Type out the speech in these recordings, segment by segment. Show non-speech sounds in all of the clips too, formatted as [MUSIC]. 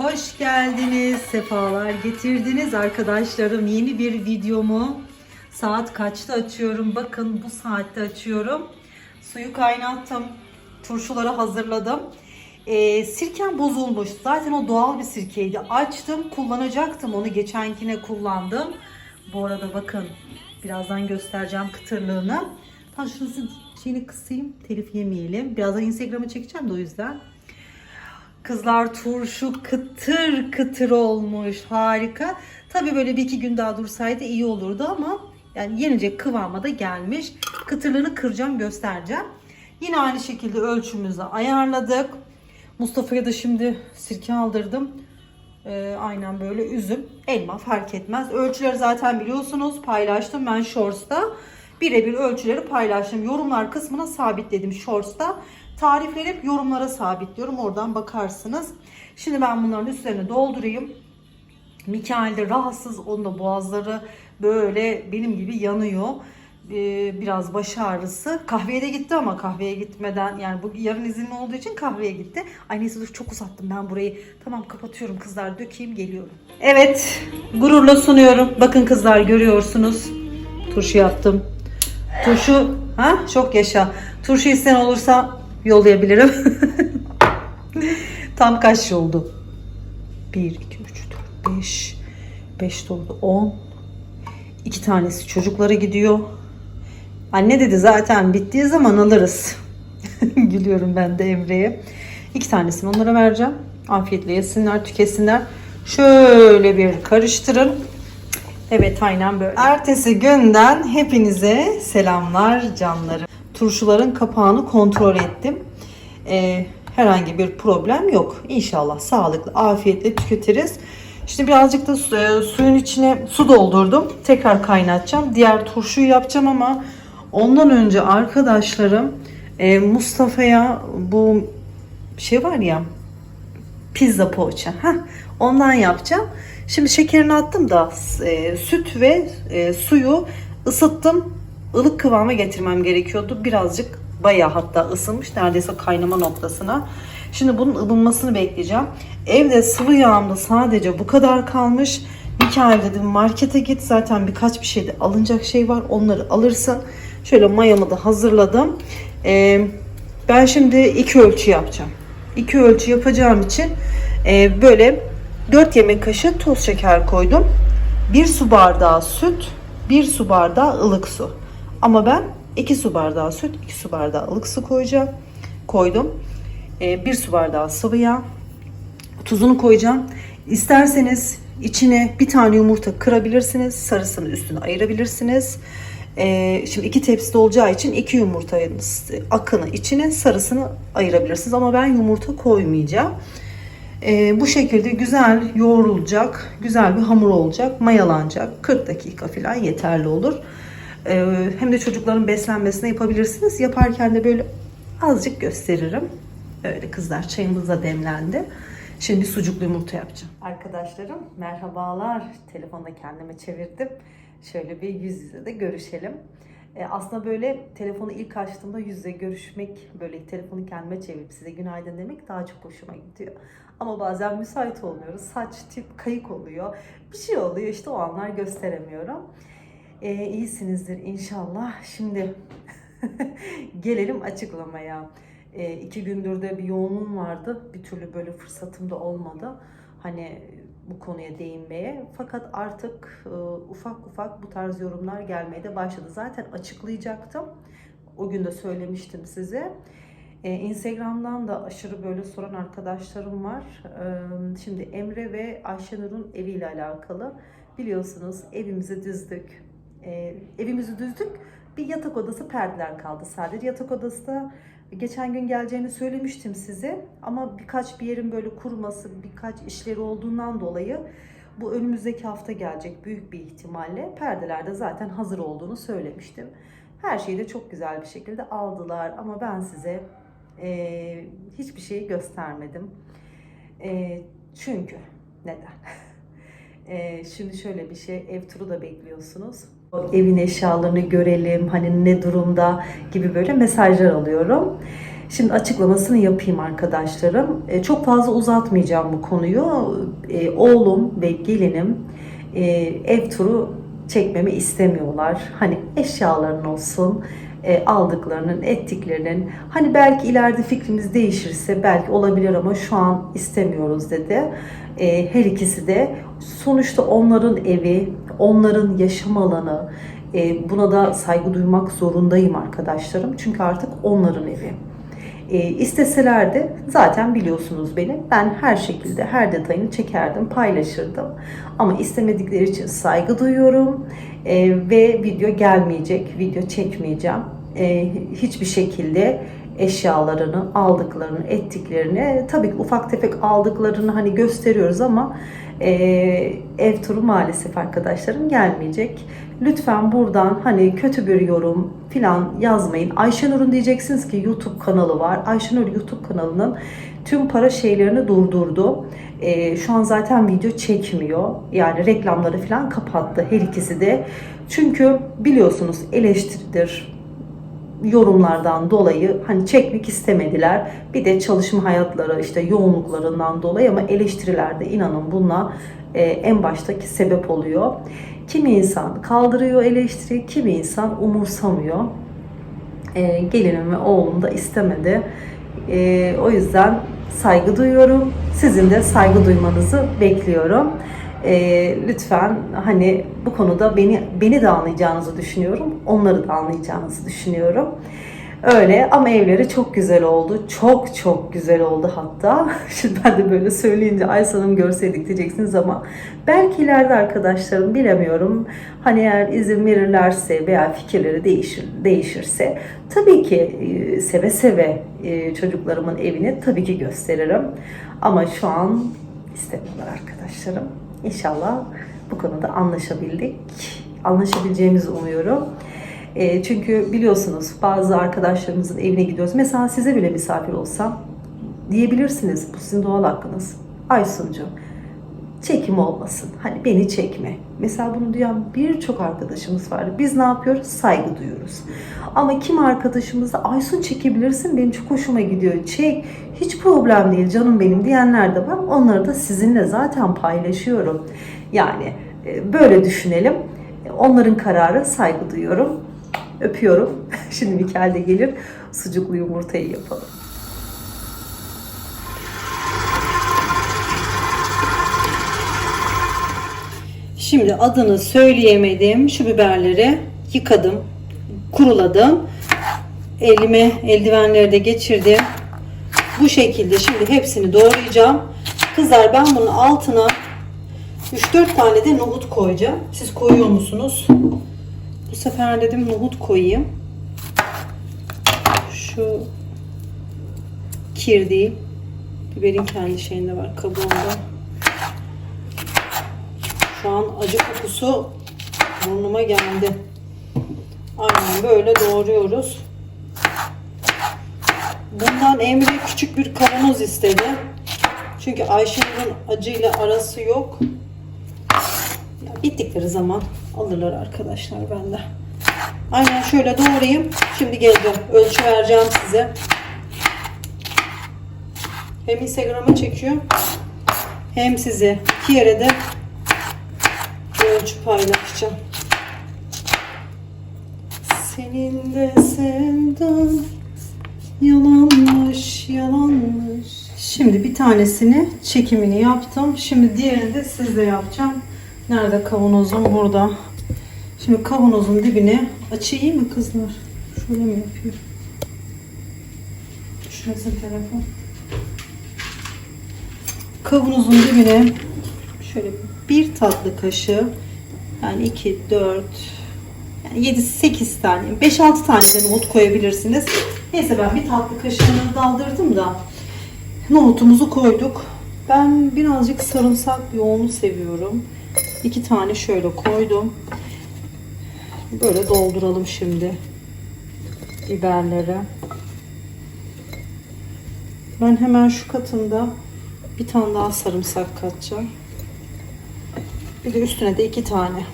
Hoş geldiniz, sefalar getirdiniz arkadaşlarım. Yeni bir videomu saat kaçta açıyorum? Bakın bu saatte açıyorum. Suyu kaynattım, turşuları hazırladım. Ee, sirkem bozulmuş. Zaten o doğal bir sirkeydi. Açtım, kullanacaktım onu. Geçenkine kullandım. Bu arada bakın, birazdan göstereceğim kıtırlığını. Ben şunun şeyini kısayım, telif yemeyelim. Birazdan Instagram'a çekeceğim de o yüzden. Kızlar turşu kıtır kıtır olmuş. Harika. Tabii böyle bir iki gün daha dursaydı iyi olurdu ama yani yenecek kıvama da gelmiş. Kıtırlığını kıracağım göstereceğim. Yine aynı şekilde ölçümüzü ayarladık. Mustafa'ya da şimdi sirke aldırdım. Ee, aynen böyle üzüm, elma fark etmez. Ölçüleri zaten biliyorsunuz paylaştım ben Shorts'ta. Birebir ölçüleri paylaştım. Yorumlar kısmına sabitledim Shorts'ta. Tarifleri hep yorumlara sabitliyorum. Oradan bakarsınız. Şimdi ben bunların üstlerini doldurayım. Mikael de rahatsız. Onun da boğazları böyle benim gibi yanıyor. Ee, biraz baş ağrısı. Kahveye de gitti ama kahveye gitmeden yani bu yarın izinli olduğu için kahveye gitti. Ay neyse dur çok uzattım ben burayı. Tamam kapatıyorum kızlar dökeyim geliyorum. Evet gururla sunuyorum. Bakın kızlar görüyorsunuz. Turşu yaptım. Turşu ha çok yaşa. Turşu isteyen olursa yollayabilirim. [LAUGHS] Tam kaç oldu? 1 2 3 4 5 5 doldu 10 İki tanesi çocuklara gidiyor. Anne dedi zaten bittiği zaman alırız. [LAUGHS] Gülüyorum ben de Emre'ye. İki tanesini onlara vereceğim. Afiyetle yesinler, tüketsinler. Şöyle bir karıştırın. Evet aynen böyle. Ertesi günden hepinize selamlar canlarım. Turşuların kapağını kontrol ettim. Ee, herhangi bir problem yok. İnşallah sağlıklı, afiyetle tüketiriz. Şimdi birazcık da su- e, suyun içine su doldurdum. Tekrar kaynatacağım. Diğer turşuyu yapacağım ama ondan önce arkadaşlarım e, Mustafa'ya bu şey var ya pizza poğaça. Heh, ondan yapacağım. Şimdi şekerini attım da e, süt ve e, suyu ısıttım. Ilık kıvama getirmem gerekiyordu. Birazcık bayağı hatta ısınmış. Neredeyse kaynama noktasına. Şimdi bunun ılınmasını bekleyeceğim. Evde sıvı yağımda sadece bu kadar kalmış. Mikael dedim markete git zaten birkaç bir şeyde alınacak şey var. Onları alırsın. Şöyle mayamı da hazırladım. Ee, ben şimdi iki ölçü yapacağım. İki ölçü yapacağım için e, böyle 4 yemek kaşığı toz şeker koydum. 1 su bardağı süt, 1 su bardağı ılık su. Ama ben 2 su bardağı süt, 2 su bardağı ılık su koyacağım. Koydum. 1 su bardağı sıvı yağ. Tuzunu koyacağım. İsterseniz içine bir tane yumurta kırabilirsiniz. Sarısını üstüne ayırabilirsiniz. Ee, şimdi iki tepside olacağı için iki yumurtanın akını içine sarısını ayırabilirsiniz. Ama ben yumurta koymayacağım. Ee, bu şekilde güzel yoğrulacak, güzel bir hamur olacak, mayalanacak. 40 dakika falan yeterli olur. Ee, hem de çocukların beslenmesine yapabilirsiniz. Yaparken de böyle azıcık gösteririm. Öyle kızlar çayımız da demlendi. Şimdi sucuklu yumurta yapacağım. Arkadaşlarım merhabalar. Telefonda kendime çevirdim. Şöyle bir yüz yüze de görüşelim. E, aslında böyle telefonu ilk açtığımda yüz yüze görüşmek, böyle telefonu kendime çevirip size günaydın demek daha çok hoşuma gidiyor. Ama bazen müsait olmuyoruz. Saç tip kayık oluyor. Bir şey oluyor işte o anlar gösteremiyorum. E, iyisinizdir inşallah. Şimdi [LAUGHS] gelelim açıklamaya. E, iki gündür de bir yoğunluğum vardı. Bir türlü böyle fırsatım da olmadı. Hani bu konuya değinmeye. Fakat artık e, ufak ufak bu tarz yorumlar gelmeye de başladı. Zaten açıklayacaktım. O gün de söylemiştim size. E, Instagram'dan da aşırı böyle soran arkadaşlarım var. E, şimdi Emre ve Ayşenur'un eviyle alakalı. Biliyorsunuz evimizi düzdük. E, evimizi düzdük. Bir yatak odası perdeler kaldı sadece. Yatak odası da geçen gün geleceğini söylemiştim size. Ama birkaç bir yerin böyle kuruması, birkaç işleri olduğundan dolayı bu önümüzdeki hafta gelecek büyük bir ihtimalle. Perdelerde zaten hazır olduğunu söylemiştim. Her şeyi de çok güzel bir şekilde aldılar ama ben size e, hiçbir şey göstermedim. E, çünkü neden? [LAUGHS] E, şimdi şöyle bir şey, ev turu da bekliyorsunuz. Evin eşyalarını görelim, hani ne durumda gibi böyle mesajlar alıyorum. Şimdi açıklamasını yapayım arkadaşlarım. E, çok fazla uzatmayacağım bu konuyu. E, oğlum ve gelinim e, ev turu çekmemi istemiyorlar. Hani eşyaların olsun, e, aldıklarının, ettiklerinin. Hani belki ileride fikrimiz değişirse belki olabilir ama şu an istemiyoruz dedi. E, her ikisi de sonuçta onların evi, onların yaşam alanı. E, buna da saygı duymak zorundayım arkadaşlarım. Çünkü artık onların evi. E, isteseler de zaten biliyorsunuz beni. Ben her şekilde her detayını çekerdim, paylaşırdım. Ama istemedikleri için saygı duyuyorum. E, ve video gelmeyecek, video çekmeyeceğim. E, hiçbir şekilde eşyalarını, aldıklarını, ettiklerini tabii ki ufak tefek aldıklarını hani gösteriyoruz ama e, ev turu maalesef arkadaşlarım gelmeyecek. Lütfen buradan hani kötü bir yorum filan yazmayın. Ayşenur'un diyeceksiniz ki YouTube kanalı var. Ayşenur YouTube kanalının tüm para şeylerini durdurdu. E, şu an zaten video çekmiyor. Yani reklamları filan kapattı her ikisi de. Çünkü biliyorsunuz eleştiridir, yorumlardan dolayı hani çekmek istemediler. Bir de çalışma hayatları işte yoğunluklarından dolayı ama eleştirilerde inanın bununla e, en baştaki sebep oluyor. Kimi insan kaldırıyor eleştiri, kimi insan umursamıyor. E, gelinim ve oğlum da istemedi. E, o yüzden saygı duyuyorum. Sizin de saygı duymanızı bekliyorum. E, lütfen hani bu konuda beni beni de anlayacağınızı düşünüyorum. Onları da anlayacağınızı düşünüyorum. Öyle ama evleri çok güzel oldu. Çok çok güzel oldu hatta. [LAUGHS] Şimdi ben de böyle söyleyince Aysa Hanım görseydik diyeceksiniz ama belki ileride arkadaşlarım bilemiyorum. Hani eğer izin verirlerse veya fikirleri değişir, değişirse tabii ki e, seve seve e, çocuklarımın evini tabii ki gösteririm. Ama şu an istemiyorlar arkadaşlarım. İnşallah bu konuda anlaşabildik. Anlaşabileceğimizi umuyorum. E, çünkü biliyorsunuz bazı arkadaşlarımızın evine gidiyoruz. Mesela size bile misafir olsam diyebilirsiniz. Bu sizin doğal hakkınız. Aysuncu çekim olmasın. Hani beni çekme. Mesela bunu duyan birçok arkadaşımız var. Biz ne yapıyoruz? Saygı duyuyoruz. Ama kim arkadaşımız da Aysun çekebilirsin benim çok hoşuma gidiyor. Çek. Hiç problem değil canım benim diyenler de var. Onları da sizinle zaten paylaşıyorum. Yani e, böyle düşünelim. Onların kararı saygı duyuyorum. Öpüyorum. [LAUGHS] Şimdi Mikael de gelir. Sucuklu yumurtayı yapalım. Şimdi adını söyleyemedim. Şu biberleri yıkadım, kuruladım. Elime eldivenleri de geçirdim. Bu şekilde şimdi hepsini doğrayacağım. Kızlar ben bunun altına 3-4 tane de nohut koyacağım. Siz koyuyor musunuz? Bu sefer dedim nohut koyayım. Şu kir değil. Biberin kendi şeyinde var kabuğunda. Şu an acı kokusu burnuma geldi. Aynen böyle doğruyoruz. Bundan Emre küçük bir kavanoz istedi. Çünkü Ayşe'nin acıyla arası yok. Ya bittikleri zaman alırlar arkadaşlar bende. Aynen şöyle doğrayayım. Şimdi geleceğim. Ölçü vereceğim size. Hem Instagram'a çekiyorum. Hem size iki yere de ölçü paylaşacağım. Senin de sevdan yalanmış, yalanmış. Şimdi bir tanesini çekimini yaptım. Şimdi diğerini de sizle yapacağım. Nerede kavanozum? Burada. Şimdi kavanozun dibine açayım mı kızlar? Şöyle mi yapıyorum? Düşmesin telefon. Kavanozun dibine şöyle bir tatlı kaşığı yani 2, 4 yani 7, 8 tane 5-6 tane de nohut koyabilirsiniz. Neyse ben bir tatlı kaşığını daldırdım da nohutumuzu koyduk. Ben birazcık sarımsak yoğunu seviyorum. İki tane şöyle koydum. Böyle dolduralım şimdi biberleri. Ben hemen şu katında bir tane daha sarımsak katacağım. Bir de üstüne de iki tane.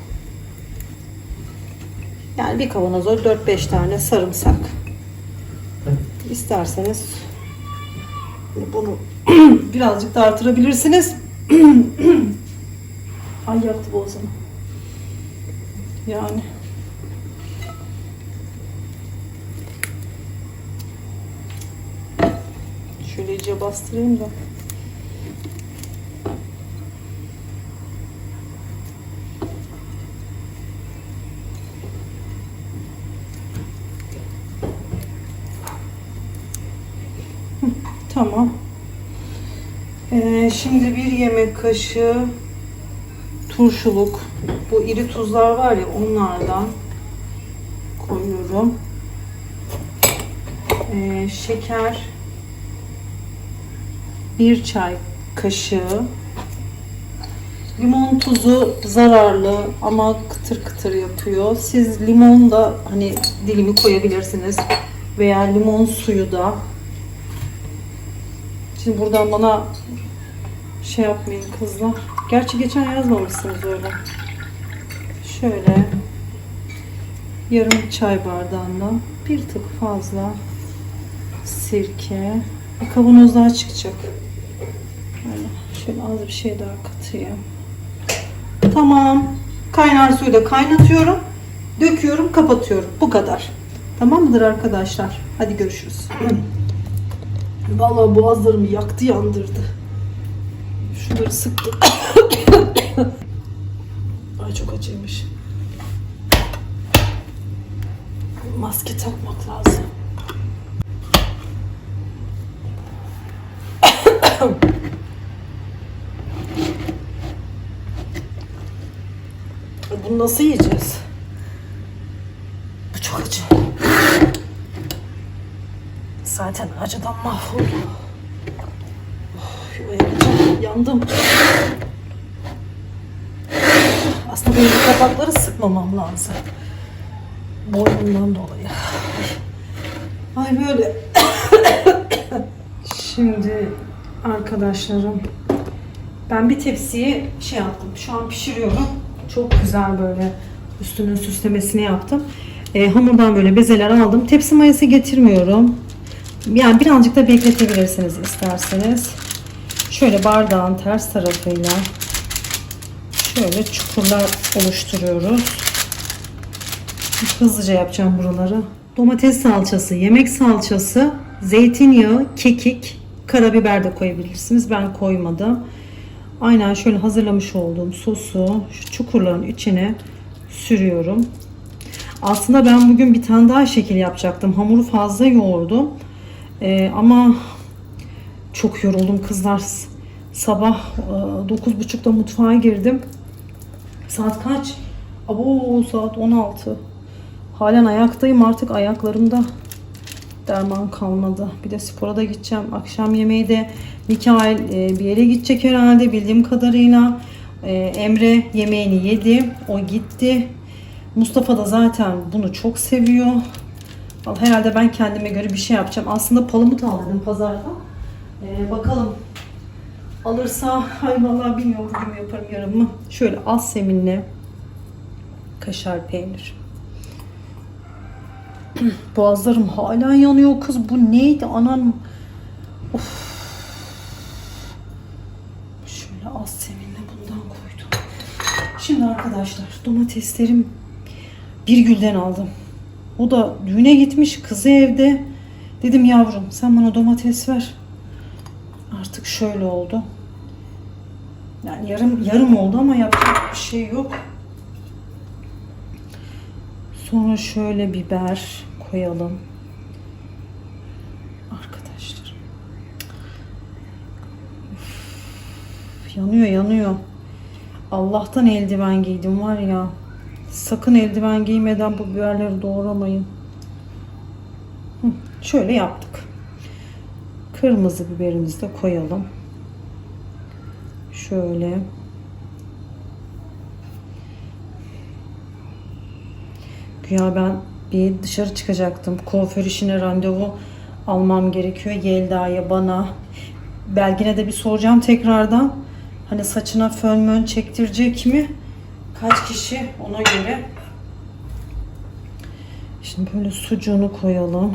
Yani bir kavanoza 4-5 tane sarımsak. İsterseniz bunu [CLEARS THROAT] birazcık da artırabilirsiniz. [CLEARS THROAT] Ay yaktı boğazımı. Yani. Şöyle iyice bastırayım da. Hı, Tamam. Ee, şimdi bir yemek kaşığı turşuluk. Bu iri tuzlar var ya onlardan koyuyorum. Ee, şeker bir çay kaşığı. Limon tuzu zararlı ama kıtır kıtır yapıyor. Siz limon da hani dilimi koyabilirsiniz veya limon suyu da. Şimdi buradan bana şey yapmayın kızlar. Gerçi geçen yazmamışsınız öyle. Şöyle yarım çay bardağından bir tık fazla sirke. Bir kavanoz daha çıkacak. Böyle şöyle az bir şey daha katayım. Tamam. Kaynar suyu da kaynatıyorum. Döküyorum, kapatıyorum. Bu kadar. Tamam mıdır arkadaşlar? Hadi görüşürüz. [CLEARS THROAT] Vallahi boğazlarımı yaktı, yandırdı. Şunları sıktım. [COUGHS] Ay çok acıymış. Maske takmak lazım. [COUGHS] Bunu nasıl yiyeceğiz? Bu çok acı. Zaten acıdan. Of, uyanacağım. Yandım. Aslında benim kapakları sıkmamam lazım. Boynumdan dolayı. Ay böyle. [COUGHS] Şimdi arkadaşlarım ben bir tepsiye şey yaptım. Şu an pişiriyorum. Çok güzel böyle üstünün süslemesini yaptım. Ee, hamurdan böyle bezeler aldım. Tepsi mayası getirmiyorum. Yani birazcık da bekletebilirsiniz isterseniz. Şöyle bardağın ters tarafıyla şöyle çukurlar oluşturuyoruz. Hızlıca yapacağım buraları. Domates salçası, yemek salçası, zeytinyağı, kekik, karabiber de koyabilirsiniz. Ben koymadım. Aynen şöyle hazırlamış olduğum sosu şu çukurların içine sürüyorum. Aslında ben bugün bir tane daha şekil yapacaktım. Hamuru fazla yoğurdum. Ee, ama çok yoruldum kızlar. Sabah e, 9.30'da mutfağa girdim. Saat kaç? Abo saat 16. Halen ayaktayım artık ayaklarımda derman kalmadı. Bir de spora da gideceğim. Akşam yemeği de Mikail e, bir yere gidecek herhalde bildiğim kadarıyla. E, Emre yemeğini yedi. O gitti. Mustafa da zaten bunu çok seviyor. Herhalde ben kendime göre bir şey yapacağım. Aslında palamut aldım pazardan. E, bakalım alırsa ay vallahi bilmiyorum bugün yaparım yarın mı. Şöyle az seminle kaşar peynir. [CLEARS THROAT] Boğazlarım hala yanıyor kız. Bu neydi anam? Of. Şöyle az seminle bundan koydum. Şimdi arkadaşlar domateslerim bir gülden aldım. O da düğüne gitmiş kızı evde. Dedim yavrum sen bana domates ver. Artık şöyle oldu. Yani yarım yarım oldu ama yapacak bir şey yok. Sonra şöyle biber koyalım. Arkadaşlar. Üf, yanıyor yanıyor. Allah'tan eldiven giydim var ya. Sakın eldiven giymeden bu biberleri doğramayın. Şöyle yaptık. Kırmızı biberimizi de koyalım. Şöyle. Güya ben bir dışarı çıkacaktım. Kuaför işine randevu almam gerekiyor. Yelda'ya bana. Belgin'e de bir soracağım tekrardan. Hani saçına fön mön çektirecek mi? Kaç kişi ona göre. Şimdi böyle sucuğunu koyalım.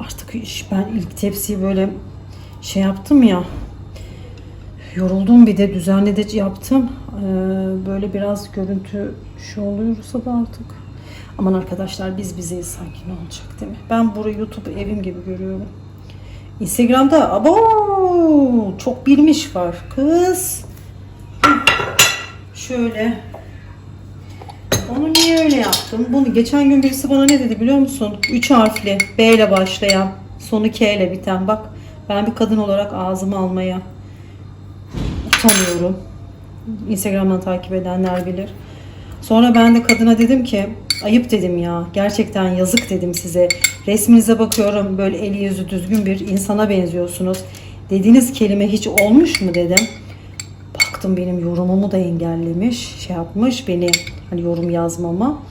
Artık ben ilk tepsiyi böyle şey yaptım ya. Yoruldum bir de düzenli de yaptım. Ee, böyle biraz görüntü şu oluyorsa da artık. Aman arkadaşlar biz bizeyiz sanki ne olacak değil mi? Ben burayı YouTube evim gibi görüyorum. Instagram'da abo çok bilmiş var kız. Şöyle. Onu niye öyle yaptım? Bunu geçen gün birisi bana ne dedi biliyor musun? Üç harfli B ile başlayan sonu K ile biten bak ben bir kadın olarak ağzımı almaya utanıyorum. Instagram'dan takip edenler bilir. Sonra ben de kadına dedim ki ayıp dedim ya gerçekten yazık dedim size. Resminize bakıyorum böyle eli yüzü düzgün bir insana benziyorsunuz. Dediğiniz kelime hiç olmuş mu dedim. Baktım benim yorumumu da engellemiş. Şey yapmış beni hani yorum yazmama.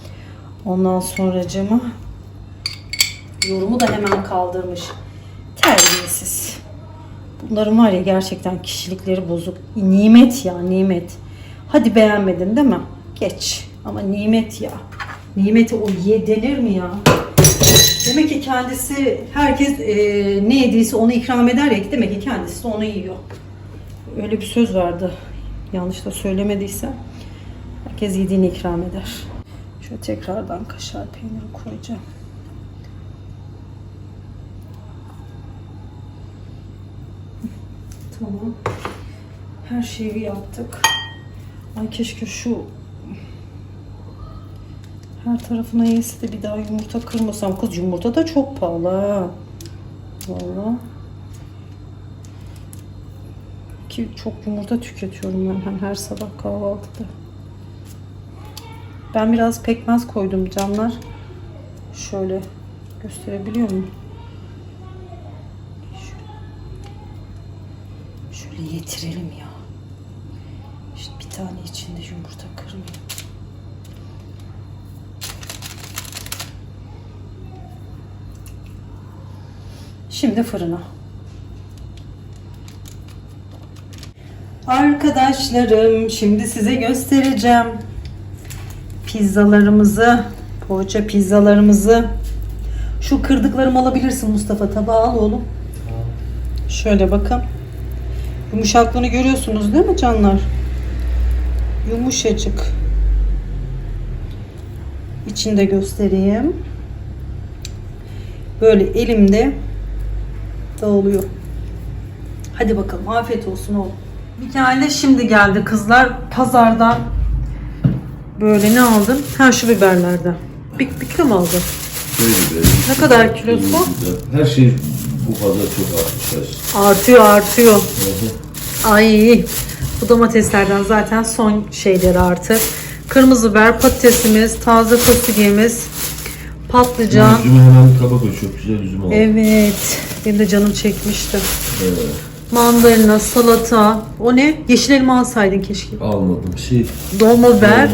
Ondan sonracığıma yorumu da hemen kaldırmış. Terbiyesiz. Bunların var ya gerçekten kişilikleri bozuk. Nimet ya nimet. Hadi beğenmedin değil mi? Geç. Ama nimet ya. Nimeti o ye denir mi ya? Demek ki kendisi herkes e, ne yediyse onu ikram eder ya demek ki kendisi de onu yiyor. Öyle bir söz vardı. Yanlış da söylemediysem. Herkes yediğini ikram eder. Şöyle tekrardan kaşar peyniri koyacağım. Tamam. Her şeyi yaptık. Ay keşke şu her tarafına yese de bir daha yumurta kırmasam. Kız yumurta da çok pahalı ha. Valla. Ki çok yumurta tüketiyorum ben hani her sabah kahvaltıda. Ben biraz pekmez koydum canlar. Şöyle gösterebiliyor muyum? Şöyle yetirelim ya. İşte bir tane içinde yumurta Şimdi fırına. Arkadaşlarım şimdi size göstereceğim. Pizzalarımızı, poğaça pizzalarımızı. Şu kırdıklarımı alabilirsin Mustafa. Tabağı al oğlum. Şöyle bakın. Yumuşaklığını görüyorsunuz değil mi canlar? Yumuşacık. İçinde göstereyim. Böyle elimde dağılıyor. Hadi bakalım afiyet olsun oğlum. Mikael de şimdi geldi kızlar pazardan böyle ne aldın? Ha şu biberlerden. Bir, bir kilo mu aldın? Şöyle be. Ne kadar kilosu? Her şey bu kadar çok artmışlar. Artıyor artıyor. Ay bu domateslerden zaten son şeyleri artık. Kırmızı biber, patatesimiz, taze fasulyemiz, patlıcan. Üzümü hemen kaba koy. Çok güzel üzüm aldım. Evet. Benim de canım çekmişti. Evet. Mandalina, salata. O ne? Yeşil elma alsaydın keşke. Almadım. Şey, Dolma biber.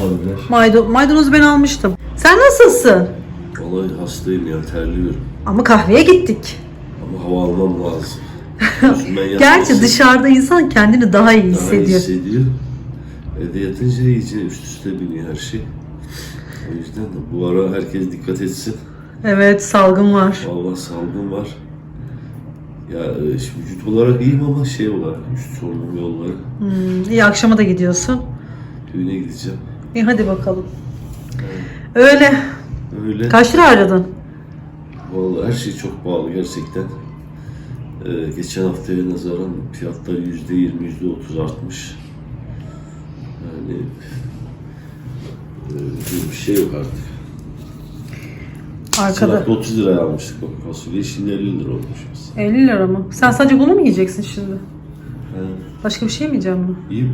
Maydo maydanozu ben almıştım. Sen nasılsın? vallahi hastayım ya terliyorum. Ama kahveye gittik. Ama hava almam lazım. [LAUGHS] Gerçi dışarıda insan kendini daha iyi daha iyi hissediyor. hissediyor. Evde yatınca iyice üst üste biniyor her şey. O yüzden de bu ara herkes dikkat etsin. Evet salgın var. Vallahi salgın var. Ya e, vücut olarak iyiyim ama şey olarak üst solunum yolları. Hmm, iyi akşama da gidiyorsun. Düğüne gideceğim. İyi hadi bakalım. Öyle. Öyle. Kaç lira aradın? Vallahi her şey çok pahalı gerçekten. Ee, geçen haftaya nazaran fiyatlar yüzde yirmi, yüzde otuz artmış. Yani e, bir şey yok artık. Arkada. Sınavda 30 liraya almıştık bak fasulye, şimdi 50 lira olmuş. mesela. 50 lira mı? Sen sadece bunu mu yiyeceksin şimdi? Ha, Başka bir şey mi yiyeceğim mi? iyi mi?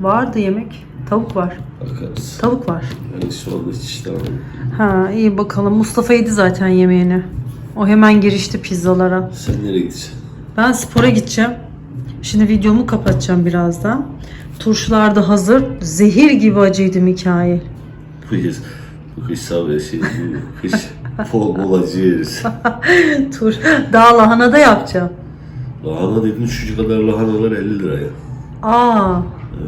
Vardı yemek. Tavuk var. Bakarız. Tavuk var. Yani şu anda hiç iştahım yok. Ha iyi bakalım. Mustafa yedi zaten yemeğini. O hemen girişti pizzalara. Sen nereye gideceksin? Ben spora gideceğim. Şimdi videomu kapatacağım birazdan. Turşular da hazır. Zehir gibi acıydı Mikail. Bu kış, bu kış sabır şey, bu kış bol bol acı yeriz. Tur. Daha lahana da yapacağım. Lahana dedin şu kadar lahanalar 50 liraya. Aa,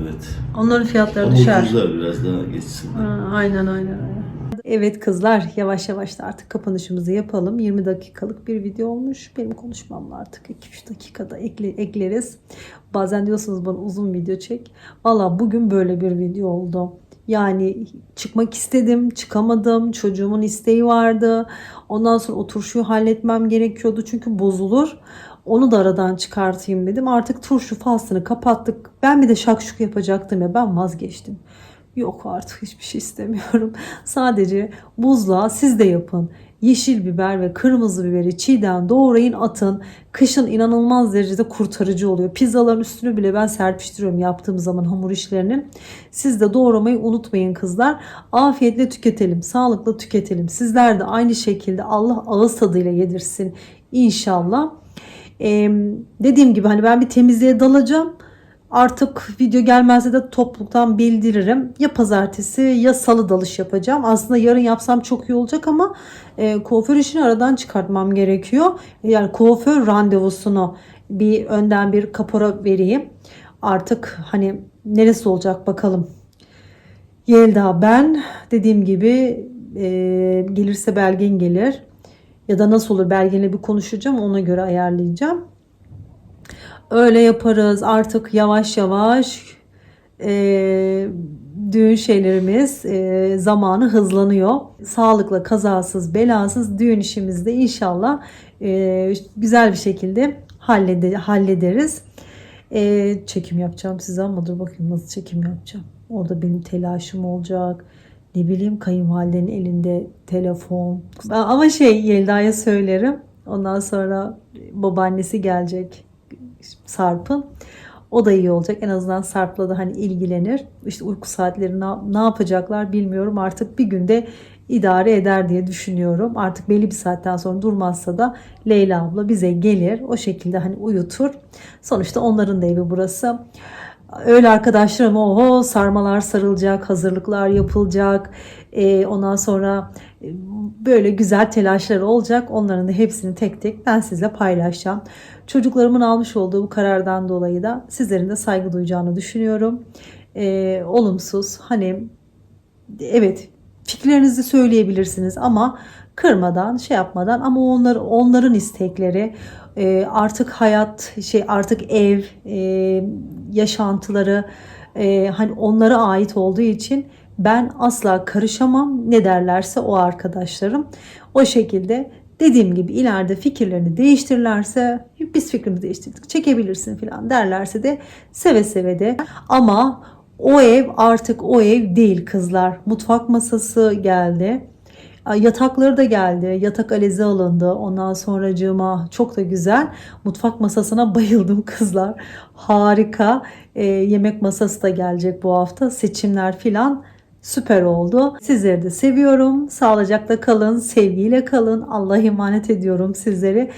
Evet. onların fiyatları Ama düşer. ucuzlar biraz daha geçsin. Ha, aynen aynen aynen. Evet kızlar yavaş yavaş da artık kapanışımızı yapalım. 20 dakikalık bir video olmuş. Benim konuşmam artık 2-3 dakikada ekle, ekleriz. Bazen diyorsunuz bana uzun video çek. Valla bugün böyle bir video oldu. Yani çıkmak istedim, çıkamadım. Çocuğumun isteği vardı. Ondan sonra o turşuyu halletmem gerekiyordu çünkü bozulur. Onu da aradan çıkartayım dedim. Artık turşu faslını kapattık. Ben bir de şakşuk yapacaktım ya ben vazgeçtim. Yok artık hiçbir şey istemiyorum. [LAUGHS] Sadece buzluğa siz de yapın. Yeşil biber ve kırmızı biberi çiğden doğrayın atın. Kışın inanılmaz derecede kurtarıcı oluyor. Pizzaların üstünü bile ben serpiştiriyorum yaptığım zaman hamur işlerinin. Siz de doğramayı unutmayın kızlar. Afiyetle tüketelim, sağlıklı tüketelim. Sizler de aynı şekilde Allah ağız tadıyla yedirsin inşallah. Ee, dediğim gibi hani ben bir temizliğe dalacağım. Artık video gelmezse de topluluktan bildiririm. Ya pazartesi ya salı dalış yapacağım. Aslında yarın yapsam çok iyi olacak ama e, kuaför işini aradan çıkartmam gerekiyor. Yani kuaför randevusunu bir önden bir kapora vereyim. Artık hani neresi olacak bakalım. Yelda ben dediğim gibi e, gelirse Belgin gelir. Ya da nasıl olur Belgin'le bir konuşacağım ona göre ayarlayacağım. Öyle yaparız artık yavaş yavaş e, düğün şeylerimiz e, zamanı hızlanıyor. Sağlıkla kazasız belasız düğün işimizde inşallah e, güzel bir şekilde hallede, hallederiz. E, çekim yapacağım size ama dur bakayım nasıl çekim yapacağım. Orada benim telaşım olacak. Ne bileyim kayınvalidenin elinde telefon. Ama şey Yelda'ya söylerim. Ondan sonra babaannesi gelecek Sarp'ın. O da iyi olacak. En azından Sarp'la da hani ilgilenir. İşte uyku saatleri ne yapacaklar bilmiyorum. Artık bir günde idare eder diye düşünüyorum. Artık belli bir saatten sonra durmazsa da Leyla abla bize gelir. O şekilde hani uyutur. Sonuçta onların da evi burası. Öyle arkadaşlarım oho sarmalar sarılacak, hazırlıklar yapılacak. Ee, ondan sonra e, böyle güzel telaşlar olacak. Onların da hepsini tek tek ben sizle paylaşacağım. Çocuklarımın almış olduğu bu karardan dolayı da sizlerin de saygı duyacağını düşünüyorum. Ee, olumsuz hani evet fikirlerinizi söyleyebilirsiniz ama kırmadan şey yapmadan ama onlar onların istekleri e, artık hayat şey artık ev e, yaşantıları e, hani onlara ait olduğu için ben asla karışamam. Ne derlerse o arkadaşlarım. O şekilde dediğim gibi ileride fikirlerini değiştirirlerse biz fikrimizi değiştirdik çekebilirsin falan derlerse de seve seve de. Ama o ev artık o ev değil kızlar. Mutfak masası geldi Yatakları da geldi. Yatak alezi alındı. Ondan sonra cıma çok da güzel. Mutfak masasına [LAUGHS] bayıldım kızlar. Harika. E, yemek masası da gelecek bu hafta. Seçimler filan süper oldu. Sizleri de seviyorum. Sağlıcakla kalın. Sevgiyle kalın. Allah'a emanet ediyorum sizleri.